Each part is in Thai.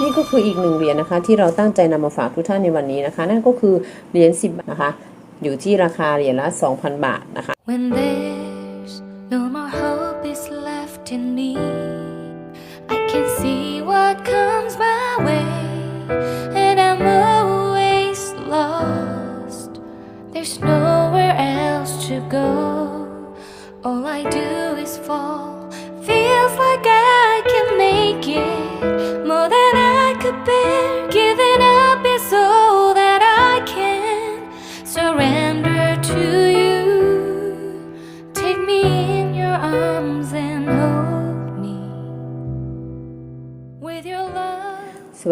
นี่ก็คืออีกหนึ่งเหรียญนะคะ ที่เราตั้งใจนำมาฝากทุกท่านในวันนี้นะคะ นั่นก็คือเหรียญ10บนะคะ อยู่ที่ราคาเหรียญละ 2,000 บาทนะคะ When there's no more hope is left in me, I can see what comes my way, and I'm always lost. There's nowhere else to go. All I do is fall. Feels like I can make it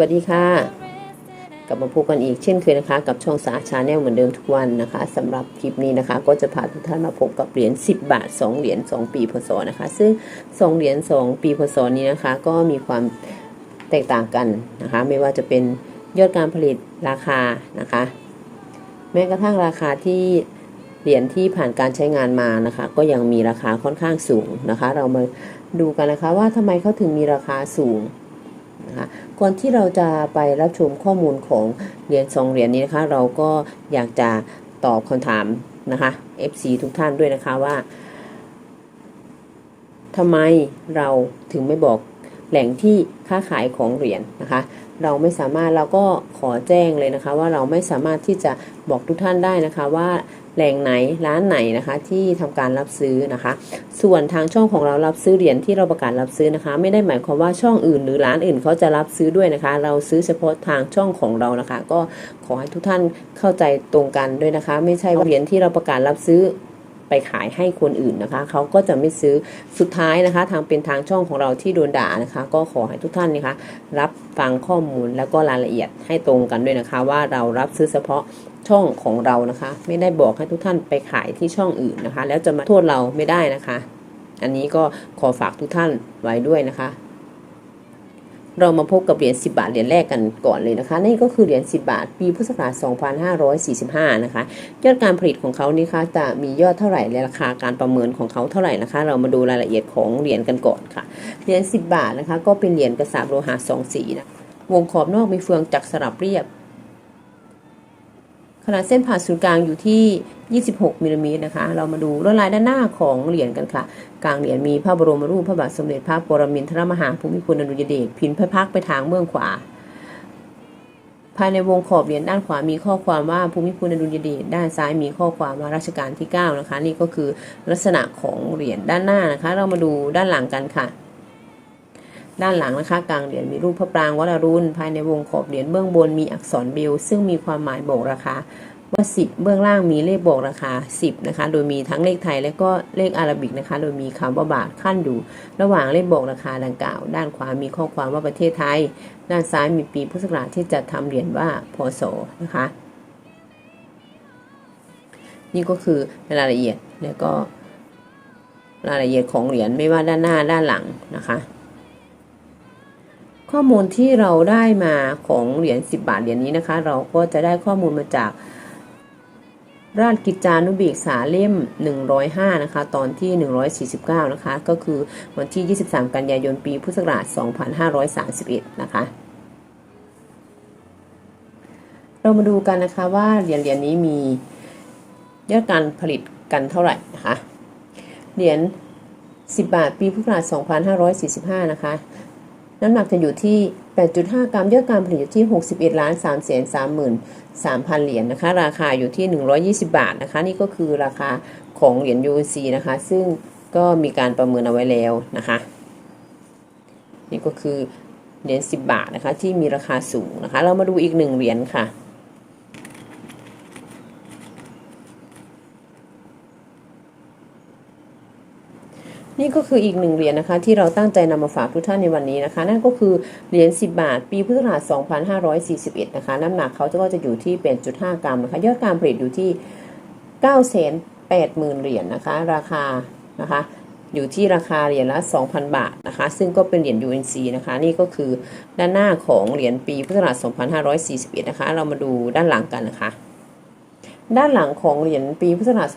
วัสดีค่ะ กลับมาพบกันอีกเช่นเคยนะคะ กับช่องสาชาแนลเหมือนเดิมทุกวันนะคะสำหรับคลิปนี้นะคะ ก็จะพาทุกท่านมาพบกับเหรียญ10 บาท 2 เหรียญ2 ปีพศนะคะ ซึ่ง 2 เหรียญ2 ปีพศนี้นะคะ ก็มีความแตกต่างกันนะคะ ไม่ว่าจะเป็นยอดการผลิตราคานะคะ แม้กระทั่งราคาที่เหรียญที่ผ่านการใช้งานมานะคะ ก็ยังมีราคาค่อนข้างสูงนะคะ เรามาดูกันนะคะว่าทำไมเขาถึงมีราคาสูง นะคะก่อนที่เราจะไปรับชมข้อมูลของเหรียญสองเหรียญนี้นะคะ เราก็อยากจะตอบคำถามนะคะ FC ทุกท่านด้วยนะคะว่าทำไมเราถึงไม่บอก แหล่งที่ค้าขายของเหรียญนะคะ เราไม่สามารถเราก็ขอแจ้งเลยนะคะ ว่าเราไม่สามารถที่จะบอกทุกท่านได้นะคะว่าแหล่งไหนร้านไหนนะคะที่ทำการรับซื้อนะคะ ส่วนทางช่องของเรารับซื้อเหรียญที่เราประกาศรับซื้อนะคะ ไม่ได้หมายความว่าช่องอื่น หรือร้านอื่นเขาจะรับซื้อด้วยนะคะ เราซื้อเฉพาะทางช่องของเรานะคะ ก็ขอให้ทุกท่านเข้าใจตรงกันด้วยนะคะ ไม่ใช่ว่าเหรียญที่เราประกาศรับซื้อ ไปขายให้คนอื่นนะคะ เขาก็จะไม่ซื้อสุดท้ายนะคะ ทางเป็นทางช่องของเราที่โดนด่านะคะ ก็ขอให้ทุกท่านนะคะ รับฟังข้อมูลแล้วก็รายละเอียดให้ตรงกันด้วยนะคะ ว่าเรารับซื้อเฉพาะช่องของเรานะคะ ไม่ได้บอกให้ทุกท่านไปขายที่ช่องอื่นนะคะ แล้วจะมาโทษเราไม่ได้นะคะ อันนี้ก็ขอฝากทุกท่านไว้ด้วยนะคะ เรามาพบกับเหรียญ10 บาทเหรียญแรกกันก่อนเลยนะคะนี่ก็คือเหรียญ10 บาท ปีพุทธศักราช2545 นะคะ ยอดการผลิตของเขานี่คะจะมียอดเท่าไหร่และราคาการประเมินของเขาเท่าไหร่นะคะ เรามาดูรายละเอียดของเหรียญกันก่อนค่ะเหรียญ10 บาทนะคะ ก็เป็นเหรียญกระสาบโลหะสองสีนะวงขอบนอกมีเฟืองจักรสลับเรียบ ขนาดเส้นผ่าศูนย์กลางอยู่ที่ 26มิลลิเมตรนะคะ เรามาดูลวดลายด้านหน้าของเหรียญกันค่ะ กลางเหรียญมีพระบรมรูปพระบาทสมเด็จพระปรมินทรมหาภูมิพลอดุลยเดชพินพระพักไปทางเบื้องขวา ภายในวงขอบเหรียญด้านขวามีข้อความว่าภูมิพลอดุลยเดชด้านซ้ายมีข้อความว่ารัชกาลที่ 9 นะคะ นี่ก็คือลักษณะของเหรียญด้านหน้านะคะ เรามาดูด้านหลังกันค่ะ ด้านหลังนะคะกลางเหรียญมีรูปพระปรางวรรุณภายในวงขอบเหรียญเบื้องบนมีอักษรเบล ซึ่งมีความหมายบอกราคาว่า 10 เบื้องล่างมีเลขบอกราคา 10 นะคะ โดยมีทั้งเลขไทยและก็เลขอาราบิกนะคะ โดยมีคำว่าบาทขั้นอยู่ ระหว่างเลขบอกราคาดังกล่าว ด้านขวามีข้อความว่าประเทศไทย ด้านซ้ายมีปีพุทธศักราชที่จะทำเหรียญว่าพศนะคะ นี่ก็คือรายละเอียดแล้วก็รายละเอียดของเหรียญไม่ว่าด้านหน้าด้านหลังนะคะ ข้อมูลที่เราได้มาของเหรียญ10 บาทเหรียญนี้นะคะ เราก็จะได้ข้อมูลมาจาก ราชกิจจานุเบกษาเล่ม 105 นะคะ ตอนที่ 149 นะคะ ก็คือวันที่ 23 กันยายนปีพุทธศักราช 2531 นะคะ เรามาดูกันนะคะว่าเหรียญเหรียญนี้มียอดการผลิตกันเท่าไหร่นะคะ เหรียญ10 บาท ปีพุทธศักราช 2545 นะคะ น้ำหนักจะอยู่ที่ 8.5 กรัมยอดการผลิตอยู่ที่ 61ล้าน3แสน33,000 เหรียญนะคะ ราคาอยู่ที่ 120 บาทนะคะ นี่ก็คือราคาของเหรียญ UC นะคะ ซึ่งก็มีการประเมินเอาไว้แล้วนะคะ นี่ก็คือเหรียญ10 บาทนะคะ ที่มีราคาสูงนะคะ เรามาดูอีกหนึ่งเหรียญค่ะ นี่ก็คืออีกหนึ่งเหรียญนะคะที่เราตั้งใจนำมาฝากทุกท่านในวันนี้นะคะ นั่นก็คือเหรียญ 10 บาท ปีพุทธศักราช 2541 นะคะ น้ำหนักเขาก็จะอยู่ที่8.5กรัมนะคะยอดการผลิตอยู่ที่980,000เหรียญนะคะ ราคานะคะอยู่ที่ราคาเหรียญละ 2,000 บาทนะคะ ซึ่งก็เป็นเหรียญ UNC นะคะ นี่ก็คือด้านหน้าของเหรียญปีพุทธศักราช 2541 นะคะ เรามาดูด้านหลังกันนะคะด้านหลังของเหรียญปีพุทธศักราช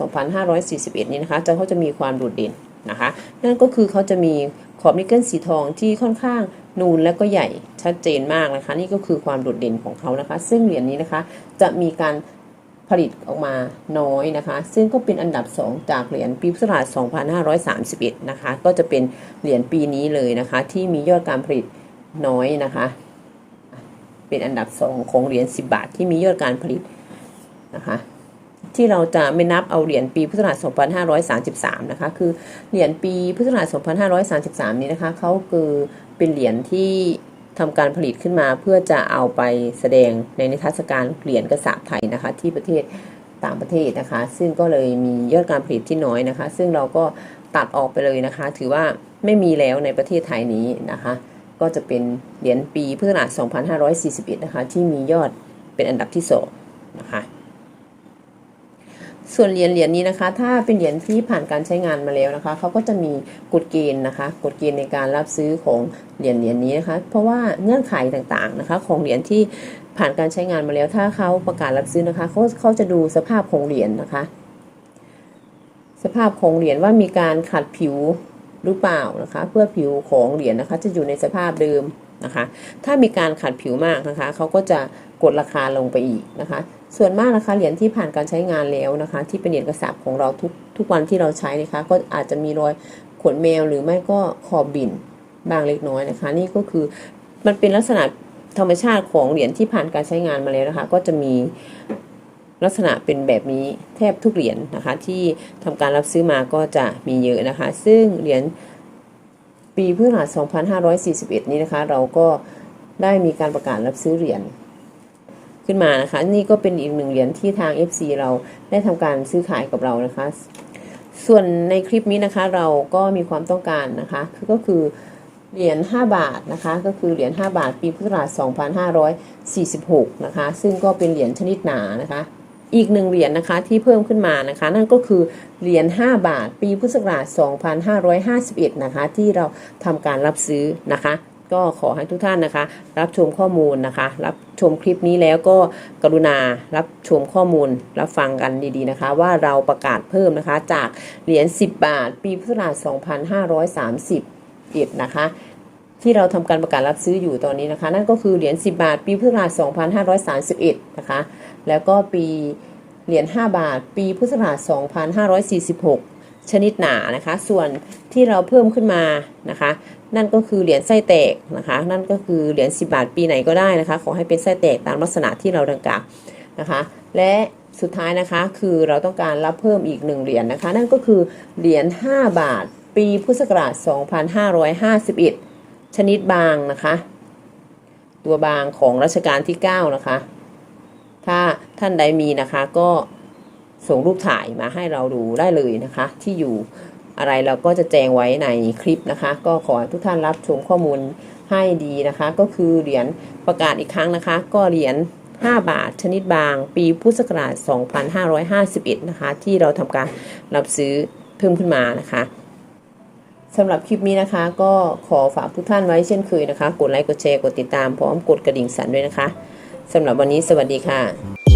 2541 นี้นะคะ จะเขาจะมีความโดดเด่น นะคะนั่นก็คือเขาจะมีขอบนิกเกิลสีทองที่ค่อนข้างนูนและก็ใหญ่ชัดเจนมากนะคะ นี่ก็คือความโดดเด่นของเขานะคะ ซึ่งเหรียญนี้นะคะจะมีการผลิตออกมาน้อยนะคะ ซึ่งก็เป็นอันดับ 2 จากเหรียญปีพุทธศักราช2531 นะคะ ก็จะเป็นเหรียญปีนี้เลยนะคะ ที่มียอดการผลิตน้อยนะคะ เป็นอันดับ 2 ของเหรียญ10 บาทที่มียอดการผลิตนะคะ ที่เราจะไม่นับเอาเหรียญปีพุทธศักราช2533 นะคะ คือเหรียญปีพุทธศักราช2533 นี้นะคะเขาคือเป็นเหรียญที่ทำการผลิตขึ้นมาเพื่อจะเอาไปแสดงในนิทรรศการเหรียญกระสาบไทยนะคะ ที่ประเทศต่างประเทศนะคะ ซึ่งก็เลยมียอดการผลิตที่น้อยนะคะ ซึ่งเราก็ตัดออกไปเลยนะคะ ถือว่าไม่มีแล้วในประเทศไทยนี้นะคะ ก็จะเป็นเหรียญปีพุทธศักราช2541 นะคะ ที่มียอดเป็นอันดับที่สองนะคะ ส่วนเหรียญเหรียญนี้นะคะ ถ้าเป็นเหรียญที่ผ่านการใช้งานมาแล้วนะคะเขาก็จะมีกฎเกณฑ์นะคะกฎเกณฑ์ในการรับซื้อของเหรียญเหรียญนี้นะคะ เพราะว่าเงื่อนไขต่างๆนะคะ ของเหรียญที่ผ่านการใช้งานมาแล้วถ้าเขาประกาศรับซื้อนะคะเขาเขาจะดูสภาพของเหรียญนะคะ สภาพของเหรียญว่ามีการขัดผิวหรือเปล่านะคะ เพื่อผิวของเหรียญนะคะ จะอยู่ในสภาพเดิมนะคะ ถ้ามีการขัดผิวมากนะคะเขาก็จะกดราคาลงไปอีกนะคะ ส่วนมากนะคะเหรียญที่ผ่านการใช้งานแล้วนะคะ ที่เป็นเหรียญกระสาบของเราทุกทุกวันที่เราใช้นะคะ ก็อาจจะมีรอยขนแมวหรือไม่ก็ขอบบิ่นบางเล็กน้อยนะคะ นี่ก็คือมันเป็นลักษณะธรรมชาติของเหรียญที่ผ่านการใช้งานมาแล้วนะคะ ก็จะมีลักษณะเป็นแบบนี้แทบทุกเหรียญนะคะ ที่ทำการรับซื้อมาก็จะมีเยอะนะคะ ซึ่งเหรียญปีพุทธศักราช2541 นี้นะคะ เราก็ได้มีการประกาศรับซื้อเหรียญ ขึ้นมานะคะ นี่ก็เป็นอีกหนึ่งเหรียญที่ทาง FC เราได้ทำการซื้อขายกับเรานะคะ ส่วนในคลิปนี้นะคะเราก็มีความต้องการนะคะคือก็คือเหรียญ5บาทนะคะ ก็คือเหรียญ5บาทปีพุทธศักราช2546นะคะ ซึ่งก็เป็นเหรียญชนิดหนานะคะอีกหนึ่งเหรียญนะคะที่เพิ่มขึ้นมานะคะ นั่นก็คือเหรียญ5บาท ปีพุทธศักราช2551นะคะที่เราทำการรับซื้อนะคะ ก็ขอให้ทุกท่านนะคะ รับชมข้อมูลนะคะ รับชมคลิปนี้แล้วก็กรุณารับชมข้อมูลรับฟังกันดีๆนะคะ ว่าเราประกาศเพิ่มนะคะ จากเหรียญ 10 บาท ปีพุทธศักราช2531นะคะที่เราทำการประกาศรับซื้ออยู่ตอนนี้นะคะ นั่นก็คือเหรียญ 10 บาท ปีพุทธศักราช2531นะคะแล้วก็ปีเหรียญ 5 บาท ปีพุทธศักราช2546 ชนิดหนานะคะ ส่วน ที่เราเพิ่มขึ้นมานะคะ นั่นก็คือเหรียญไส้แตกนะคะ นั่นก็คือเหรียญ10 บาทปีไหนก็ได้นะคะ ขอให้เป็นไส้แตกตามลักษณะที่เราดังกล่าวนะคะ และสุดท้ายนะคะคือเราต้องการรับเพิ่มอีกหนึ่งเหรียญนะคะ นั่นก็คือเหรียญ5บาท ปีพุทธศักราช 2551 ชนิดบางนะคะ ตัวบางของรัชกาลที่ 9 นะคะ ถ้าท่านใดมีนะคะก็ส่งรูปถ่ายมาให้เราดูได้เลยนะคะ ที่อยู่ อะไรเราก็จะแจ้งไว้ในคลิปนะคะ ก็ขอให้ทุกท่านรับชมข้อมูลให้ดีนะคะ ก็คือเหรียญประกาศอีกครั้งนะคะ ก็เหรียญ5 บาทชนิดบาง ปีพุทธศักราช 2551 นะคะ ที่เราทำการรับซื้อเพิ่มขึ้นมานะคะสำหรับคลิปนี้นะคะ ก็ขอฝากทุกท่านไว้เช่นเคยนะคะ กดไลค์กดแชร์กดติดตามพร้อมกดกระดิ่งสั่นด้วยนะคะสำหรับวันนี้สวัสดีค่ะ